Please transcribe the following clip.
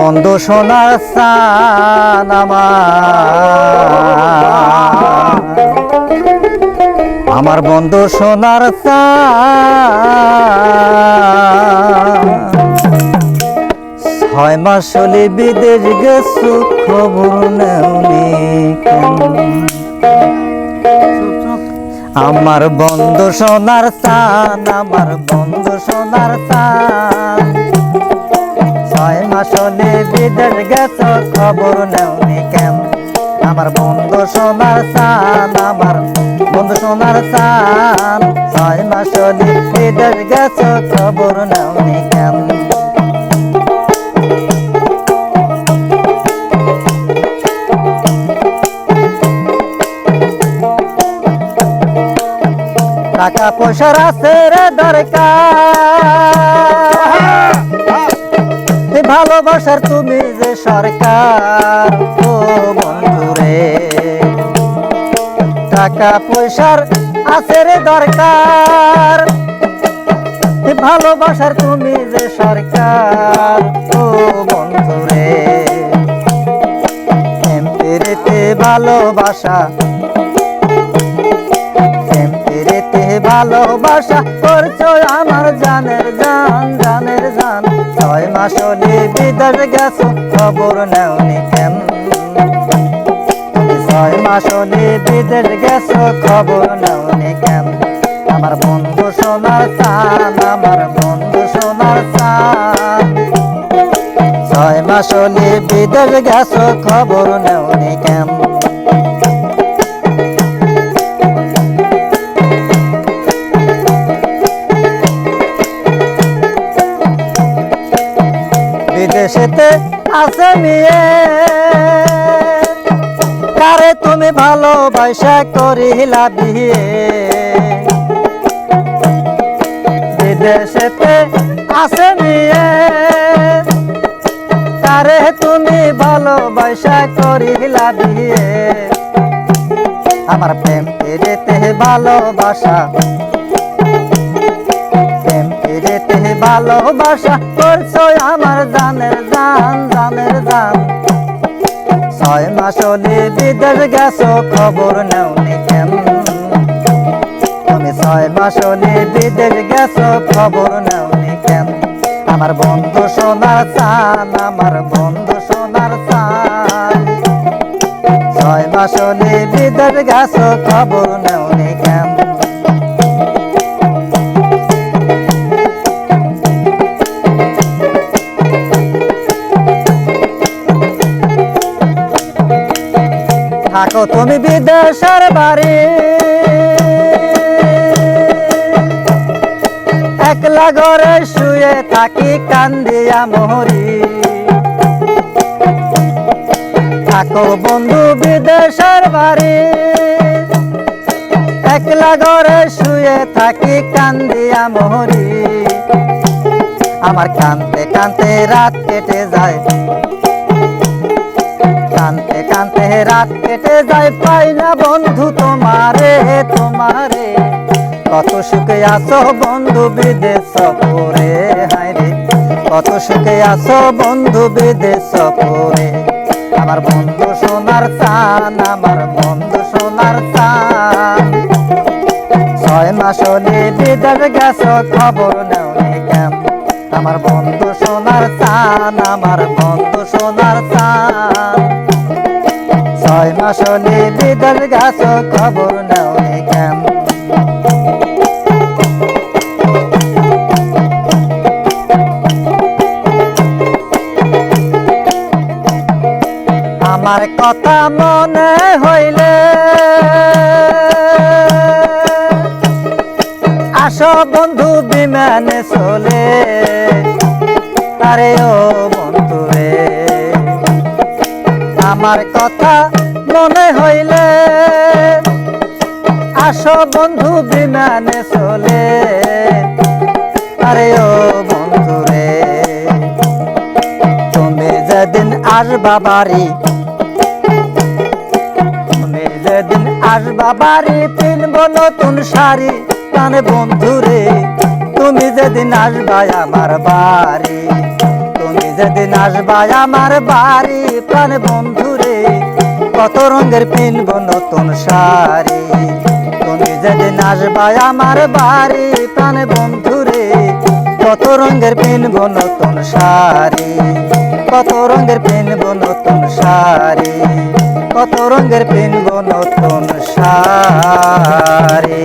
বন্ধু সোনার সান আমার। বন্ধু সোনার ছয় মাস হলে বিদেশ গেছু, খবর নেওনি? আমার বন্ধু সোনার চান আমার বন্ধু সোনার চান ছয় মাস হলে বিদেশ গেছ, খবর নেওনি কেন? আমার বন্ধু সোনার চান আমার বন্ধু সোনার চান ছয় মাস হলে বিদেশ গেছ, খবর নেওনি কেন? টাকা পয়সার আছে রে দরকার। ভালোবাসার তুমি যে সরকার, ও বন্ধু রে টাকা পয়সার আছে রে দরকার। ভালোবাসার তুমি যে সরকার, ও বন্ধু রে এমপিরেতে ভালোবাসা এমপিরেতে ভালোবাসা করছ গেছো, খবর নেওনি ছয় মাস হলে বিদেশ গেছো, খবর নেওনি কেন আমার বন্ধু সোনার চান আমার বন্ধু সোনার চান ছয় মাস হলে বিদেশ গেছো, খবর নেওনি বিদেশেতে আছে মেয়ে কারে তুমি ভালোবাসা করিলা বিয়ে বিদেশেতে আছে মেয়ে কারে তুমি ভালোবাসা করিলা বিয়ে আমার প্রেম পেরেতে ভালোবাসা ভালোবাসা করছ আমার জানের জান জানের জান। ছয় মাস হলে বিদেশ গেছো, খবর কেন তুমি ছয় মাস হলে বিদেশ গেছো, খবর কেন আমার বন্ধু সোনার চান আমার বন্ধু সোনার চান ছয় মাস হলে বিদেশ গেছো, খবর নেওনি থাকো তুমি বিদেশের বাড়ি। একলা ঘরে শুয়ে থাকি কান্দিয়া মোহরি। থাকো বন্ধু বিদেশের বাড়ি। একলা ঘরে শুয়ে থাকি কান্দিয়া মোহরি। আমার কানতে কানতে রাত কেটে যায়। কানতে রাত কেটে যায়, পাই না বন্ধু তোমারে তোমারে। কত সুখে আছো বন্ধু বিদেশ সফরে হায়রে কত সুখে আছো বন্ধু বিদেশ সফরে। আমার বন্ধু সোনার চান আমার বন্ধু সোনার চান ছয় মাস হলে বিদেশ গেছ, খবর নেওনি কেন আমার বন্ধু সোনার চান আমার বন্ধু সোনার চান ছয় মাস হলে বিদেশ গেছ খবর নেওনি কেন আমার কথা মনে হইলে আসো বন্ধু বিমানে চলে। আরে ও আমার কথা মনে হইলে। আসো বন্ধু, বিমানে চলে। আরে ও বন্ধু রে, তুমি যেদিন আসবা বাড়ি, তুমি যেদিন আসবা বাড়ি, পিনব নতুন শাড়ি কানে বন্ধু রে, তুমি যেদিন আসবা আমার বাড়ি। যেদিন আসবা আমার বাড়ি, প্রাণ বন্ধুরে কত রঙের পিনব নতুন শাড়ি। তুমি যেদিন আসবা আমার বাড়ি, প্রাণ বন্ধুরে কত রঙের পিনব নতুন শাড়ি। কত রঙের পিনব নতুন শাড়ি, কত রঙের পিনব নতুন শাড়ি।